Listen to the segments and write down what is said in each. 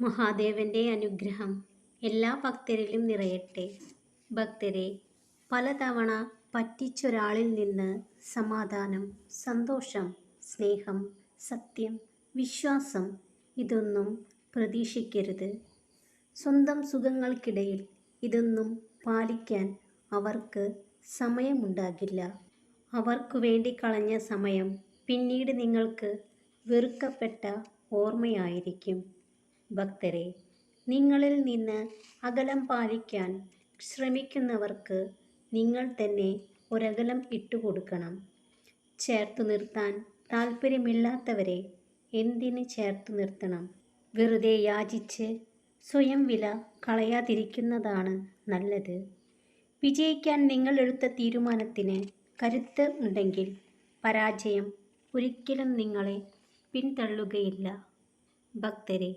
മഹാദേവന്റെ അനുഗ്രഹം എല്ലാ ഭക്തരിലും നിറയട്ടെ. ഭക്തരെ പലതവണ പറ്റിച്ചൊരാളിൽ നിന്ന് സമാധാനം സന്തോഷം സ്നേഹം സത്യം വിശ്വാസം ഇതൊന്നും പ്രതീക്ഷിക്കരുത്. സ്വന്തം സുഖങ്ങൾക്കിടയിൽ ഇതൊന്നും പാലിക്കാൻ അവർക്ക് സമയമുണ്ടാകില്ല. അവർക്കു വേണ്ടി കളഞ്ഞ സമയം പിന്നീട് നിങ്ങൾക്ക് വെറുക്കപ്പെട്ട ഓർമ്മയായിരിക്കും. ഭക്തരെ നിങ്ങളിൽ നിന്ന് അകലം പാലിക്കാൻ ശ്രമിക്കുന്നവർക്ക് നിങ്ങൾ തന്നെ ഒരകലം ഇട്ടുകൊടുക്കണം. ചേർത്തു നിർത്താൻ താല്പര്യമില്ലാത്തവരെ എന്തിന് ചേർത്തു നിർത്തണം? വെറുതെ യാചിച്ച് സ്വയം വില കളയാതിരിക്കുന്നതാണ് നല്ലത്. വിജയിക്കാൻ നിങ്ങൾ എടുത്ത തീരുമാനത്തിന് കരുത്ത് ഉണ്ടെങ്കിൽ പരാജയം ഒരിക്കലും നിങ്ങളെ പിന്തള്ളുകയില്ല. ഭക്തരെ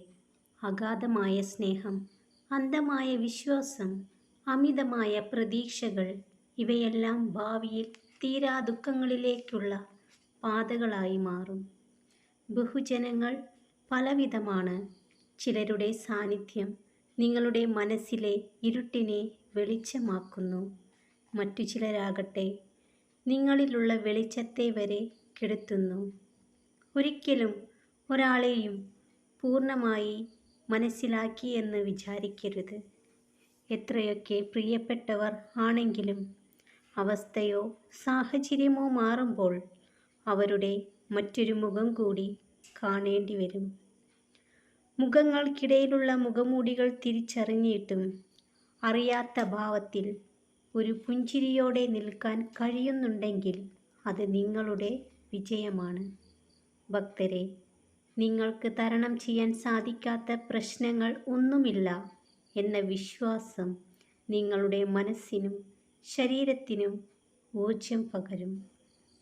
അഗാധമായ സ്നേഹം അന്ധമായ വിശ്വാസം അമിതമായ പ്രതീക്ഷകൾ ഇവയെല്ലാം ഭാവിയിൽ തീരാ ദുഃഖങ്ങളിലേക്കുള്ള പാതകളായി മാറും. ബഹുജനങ്ങൾ പലവിധമാണ്. ചിലരുടെ സാന്നിധ്യം നിങ്ങളുടെ മനസ്സിലെ ഇരുട്ടിനെ വെളിച്ചമാക്കുന്നു. മറ്റു ചിലരാകട്ടെ നിങ്ങളിലുള്ള വെളിച്ചത്തെ വരെ കെടുത്തുന്നു. ഒരിക്കലും ഒരാളെയും പൂർണമായി മനസ്സിലാക്കിയെന്ന് വിചാരിക്കരുത്. എത്രയൊക്കെ പ്രിയപ്പെട്ടവർ ആണെങ്കിലും അവസ്ഥയോ സാഹചര്യമോ മാറുമ്പോൾ അവരുടെ മറ്റൊരു മുഖം കൂടി കാണേണ്ടി വരും. മുഖങ്ങൾക്കിടയിലുള്ള മുഖമൂടികൾ തിരിച്ചറിഞ്ഞിട്ടും അറിയാത്ത ഭാവത്തിൽ ഒരു പുഞ്ചിരിയോടെ നിൽക്കാൻ കഴിയുന്നുണ്ടെങ്കിൽ അത് നിങ്ങളുടെ വിജയമാണ്. ഭക്തരെ നിങ്ങൾക്ക് തരണം ചെയ്യാൻ സാധിക്കാത്ത പ്രശ്നങ്ങൾ ഒന്നുമില്ല എന്ന വിശ്വാസം നിങ്ങളുടെ മനസ്സിനും ശരീരത്തിനും ഊർജം പകരും.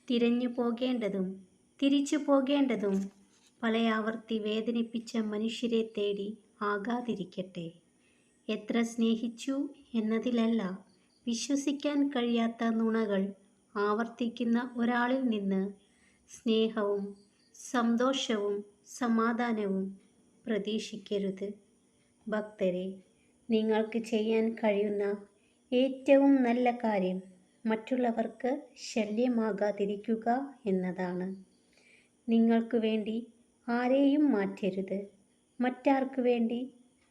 തിരഞ്ഞു പോകേണ്ടതും തിരിച്ചു പോകേണ്ടതും പലയാവർത്തി വേദനിപ്പിച്ച മനുഷ്യരെ തേടി ആകാതിരിക്കട്ടെ. എത്ര സ്നേഹിച്ചു എന്നതിലല്ല വിശ്വസിക്കാൻ കഴിയാത്ത നുണകൾ ആവർത്തിക്കുന്ന ഒരാളിൽ നിന്ന് സ്നേഹവും സന്തോഷവും സമാധാനവും പ്രതീക്ഷിക്കരുത്. ഭക്തരെ നിങ്ങൾക്ക് ചെയ്യാൻ കഴിയുന്ന ഏറ്റവും നല്ല കാര്യം മറ്റുള്ളവർക്ക് ശല്യമാകാതിരിക്കുക എന്നതാണ്. നിങ്ങൾക്ക് വേണ്ടി ആരെയും മാറ്റരുത്. മറ്റാർക്കു വേണ്ടി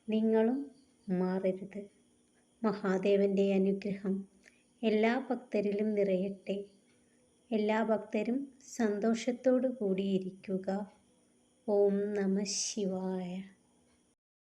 നിങ്ങളും മാറരുത്. മഹാദേവന്റെ അനുഗ്രഹം എല്ലാ ഭക്തരിലും നിറയട്ടെ. എല്ലാ ഭക്തരും സന്തോഷത്തോടു കൂടിയിരിക്കുക ഓം നമ ശിവായ.